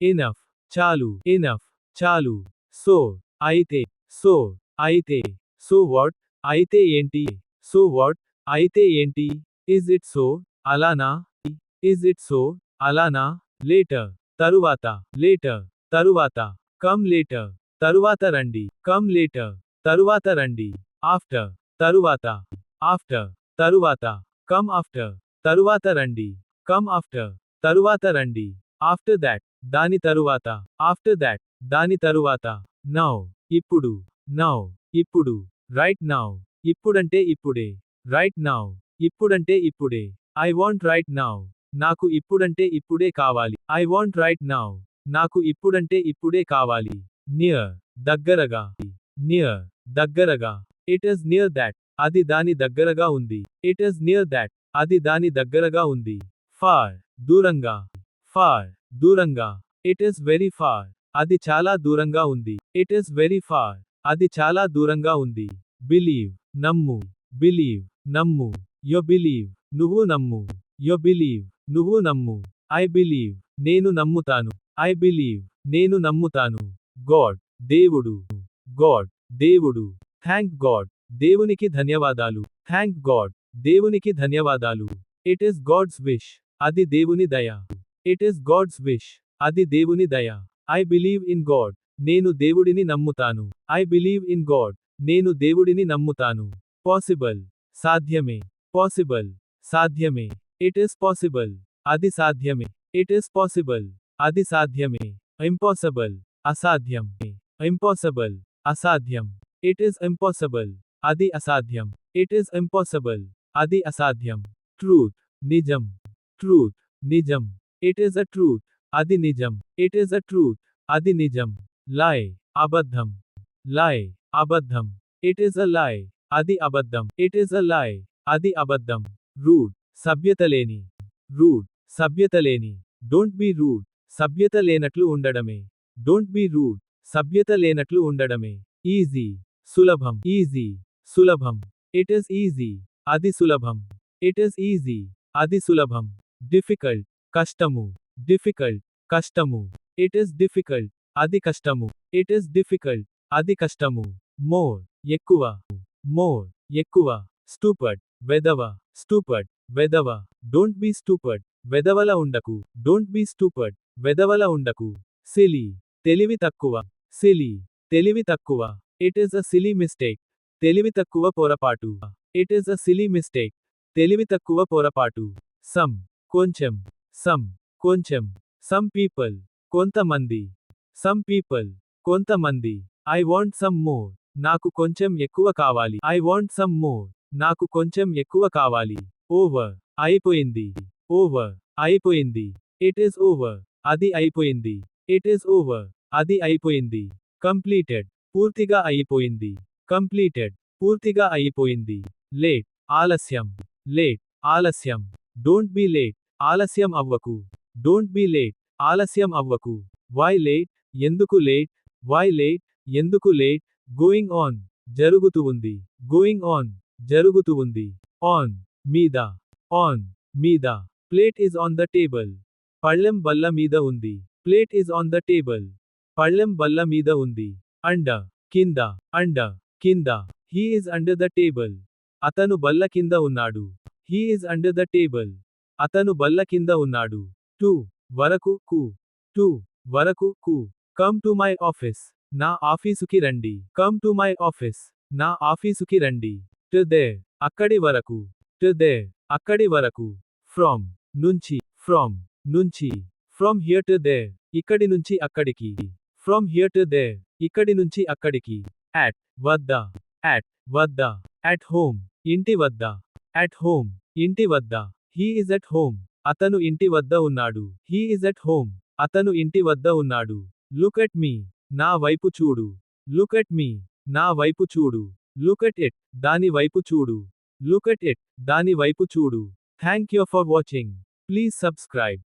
Enough చాలు. Enough చాలు. So అయితే. సో అయితే. సో వాట్ అయితే ఏంటి? సో వాట్ అయితే ఏంటి? ఇజ్ ఇట్ సో అలానా? ఇజ్ ఇట్ సో అలానా? లేటర్ తరువాత. లేటర్ తరువాత. కమ్ లేటర్ తరువాత రండి. కమ్ లేటర్ తరువాత రండి. ఆఫ్టర్ తరువాత. ఆఫ్టర్ తరువాత. కమ్ ఆఫ్టర్ తరువాత రండి. కమ్ ఆఫ్టర్ తరువాత రండి. ఆఫ్టర్ దాట్ దాని తరువాత ఆఫ్టర్ దాట్ దాని తరువాత నౌ ఇప్పుడు నౌ ఇప్పుడు రైట్ నౌ ఇప్పుడంటే ఇప్పుడే రైట్ నౌ ఇప్పుడంటే ఇప్పుడే ఐ వాంట్ రైట్ నౌ నాకు ఇప్పుడంటే ఇప్పుడే కావాలి ఐ వాంట్ రైట్ నౌ నాకు ఇప్పుడంటే ఇప్పుడే కావాలి నియర్ దగ్గరగా నియర్ దగ్గరగా ఇట్ ఇస్ నియర్ దాట్ అది దాని దగ్గరగా ఉంది ఇట్ ఇస్ నియర్ దాట్ అది దాని దగ్గరగా ఉంది ఫార్ దూరంగా ఫార్ దూరంగా. ఇట్ ఇస్ వెరీ ఫార్ అది చాలా దూరంగా ఉంది. ఇట్ ఇస్ వెరీ ఫార్ అది చాలా దూరంగా ఉంది. బిలీవ్ నమ్ము. బిలీవ్ నమ్ము. యో బిలీవ్ నువ్వు నమ్ము. యో బిలీవ్ నువ్వు నమ్ము. ఐ బిలీవ్ నేను నమ్ముతాను. ఐ బిలీవ్ నేను నమ్ముతాను. గాడ్ దేవుడు. గాడ్ దేవుడు. థ్యాంక్ గాడ్ దేవునికి ధన్యవాదాలు. థ్యాంక్ గాడ్ దేవునికి ధన్యవాదాలు. ఇట్ ఇస్ గాడ్స్ విష్ అది దేవుని దయ. ఇట్ ఇస్ గాడ్స్ విష్ అది దేవుని దయ. ఐ బిలీవ్ ఇన్ గాడ్ నేను దేవుడిని నమ్ముతాను. ఐ బిలీవ్ ఇన్ గాడ్ నేను దేవుడిని నమ్ముతాను. పాసిబుల్ సాధ్యమే. పాసిబుల్ సాధ్యమే. ఇట్ ఇస్ పాసిబుల్ అది సాధ్యమే. ఇట్ ఇస్ పాసిబుల్ అది సాధ్యమే. ఇంపాసిబుల్ అసాధ్యం. ఇంపాసిబుల్ అసాధ్యం. ఇట్ ఇస్ ఇంపాసిబుల్ అది అసాధ్యం. ఇట్ ఈస్ ఇంపాసిబుల్ అది అసాధ్యం. ట్రూత్ నిజం. ట్రూత్ నిజం. ఇట్ ఈస్ అ ట్రూత్ అది నిజం. ఇట్ ఈస్ అ ట్రూత్ అది నిజం. లాయ్ అబద్ధం. లాయ్ అబద్ధం. ఇట్ ఈస్ అ లాయ్ అది అబద్ధం. ఇట్ ఈస్ అ లాయ్ అది అబద్ధం. రూడ్ సభ్యత లేని. రూడ్ సభ్యత లేని. డోంట్ బీ రూడ్ సభ్యత లేనట్లు ఉండడమే. డోంట్ బీ రూడ్ సభ్యత లేనట్లు ఉండడమే. ఈజీ సులభం. ఈజీ సులభం. ఇట్ ఇస్ ఈజీ అది సులభం. ఇట్ ఇస్ ఈజీ అది సులభం. డిఫికల్ట్ కష్టము. డిఫికల్ట్. కష్టము. It is difficult. అది కష్టము. It is difficult. అది కష్టము. మోర్. ఎక్కువ. మోర్. ఎక్కువ. స్టూపర్డ్ వెదవ స్టూపర్డ్ వెదవ డోంట్ బీ స్టూపర్ వెదవల ఉండకు. డోంట్ బీ స్టూపర్డ్ వెదవల ఉండకు. సిలీ. తెలివి తక్కువ. సిలీ. తెలివి తక్కువ. It is a silly mistake. తెలివి తక్కువ పొరపాటు. It is a silly mistake. తెలివి తక్కువ పొరపాటు. సమ్. కొంచెం. సమ్ కొంచెం. సమ్ పీపుల్ కొంతమంది. సమ్ పీపుల్ కొంతమంది. ఐ వాంట్ సమ్ మోర్ నాకు కొంచెం ఎక్కువ కావాలి. ఐ వాంట్ సమ్ మోర్ నాకు కొంచెం ఎక్కువ కావాలి. ఓవర్ అయిపోయింది. ఓవర్ అయిపోయింది. ఇట్ ఈస్ ఓవర్ అది అయిపోయింది. ఇట్ ఈస్ ఓవర్ అది అయిపోయింది. కంప్లీటెడ్ పూర్తిగా అయిపోయింది. కంప్లీటెడ్ పూర్తిగా అయిపోయింది. లేట్ ఆలస్యం. లేట్ ఆలస్యం. డోంట్ బి లేట్ ఆలస్యం అవ్వకు. Don't be late. ఆలస్యం అవ్వకు. Why late? ఎందుకు లేట్? Why late? ఎందుకు లేట్? Going on. జరుగుతూ ఉంది. Going on. జరుగుతూ ఉంది. ఆన్. మీద. ఆన్. మీద. Plate is on the table. పళ్ళెం బల్ల మీద ఉంది. Plate is on the table. పళ్ళెం బల్ల మీద ఉంది. అండ. కింద. అండ. కింద. He is under the table. అతను బల్ల కింద ఉన్నాడు. He is under the table. అతను బల్ల కింద ఉన్నాడు. టూ వరకు కు. టూ వరకు కు. Come to my office. నా ఆఫీసుకి రండి. Come to my office. నా ఆఫీసుకి రండి. టు దే అక్కడి వరకు. టు దే అక్కడి వరకు. ఫ్రమ్ నుంచి. ఫ్రమ్ నుంచి. ఫ్రమ్ హియర్ టు దే ఇక్కడి నుంచి అక్కడికి. ఫ్రమ్ హియర్ టు దే ఇక్కడి నుంచి అక్కడికి. అట్ వద్ద. అట్ వద్ద. అట్ హోమ్ ఇంటి వద్ద. అట్ హోమ్ ఇంటి వద్ద. హీ ఇస్ ఎట్ హోమ్ అతను ఇంటి వద్ద ఉన్నాడు. హీ ఇస్ ఎట్ హోమ్ అతను ఇంటి వద్ద ఉన్నాడు. లుక్ ఎట్ మీ నా వైపు చూడు. లుక్ ఎట్ మీ నా వైపు చూడు. లుక్ ఎట్ ఇట్ దాని వైపు చూడు. లుక్ ఎట్ ఇట్ దాని వైపు చూడు. Thank you for watching please subscribe